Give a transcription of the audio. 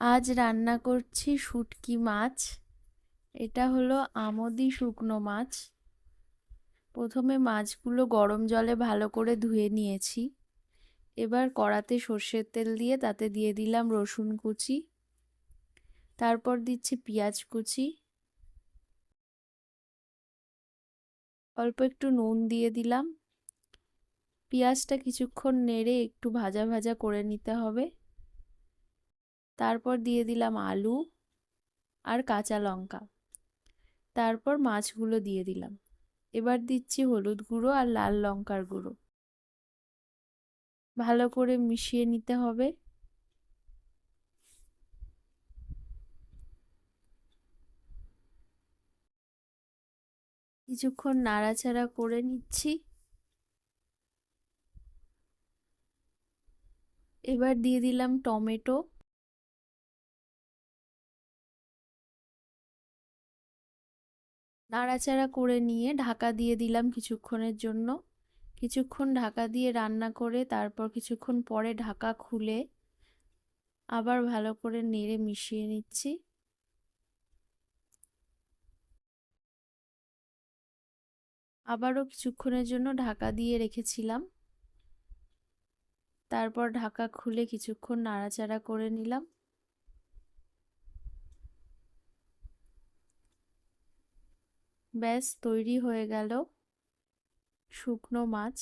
আজ রান্না করছি শুটকি মাছ। এটা হলো আমোদি শুকনো মাছ। প্রথমে মাছগুলো গরম জলে ভালো করে ধুয়ে নিয়েছি। এবার কড়াতে সর্ষের তেল দিয়ে তাতে দিয়ে দিলাম রসুন কুচি। তারপর দিচ্ছি পেঁয়াজ কুচি। অল্প একটু নুন দিয়ে দিলাম। পেঁয়াজটা কিছুক্ষণ নেড়ে একটু ভাজা ভাজা করে নিতে হবে। তারপর দিয়ে দিলাম আলু আর কাঁচা লঙ্কা। তারপর মাছগুলো দিয়ে দিলাম। এবার দিচ্ছি হলুদ গুঁড়ো আর লাল লঙ্কার গুঁড়ো। ভালো করে মিশিয়ে নিতে হবে। কিছুক্ষণ নাড়াচাড়া করে নিচ্ছি। এবার দিয়ে দিলাম টমেটো। নাড়াচাড়া করে নিয়ে ঢাকা দিয়ে দিলাম কিছুক্ষণের জন্য। কিছুক্ষণ ঢাকা দিয়ে রান্না করে তারপর কিছুক্ষণ পরে ঢাকা খুলে আবার ভালো করে নেড়ে মিশিয়ে নিচ্ছি। আবারও কিছুক্ষণের জন্য ঢাকা দিয়ে রেখেছিলাম। তারপর ঢাকা খুলে কিছুক্ষণ নাড়াচাড়া করে নিলাম। ব্যাস তৈরি হয়ে গেল শুকনো মাছ।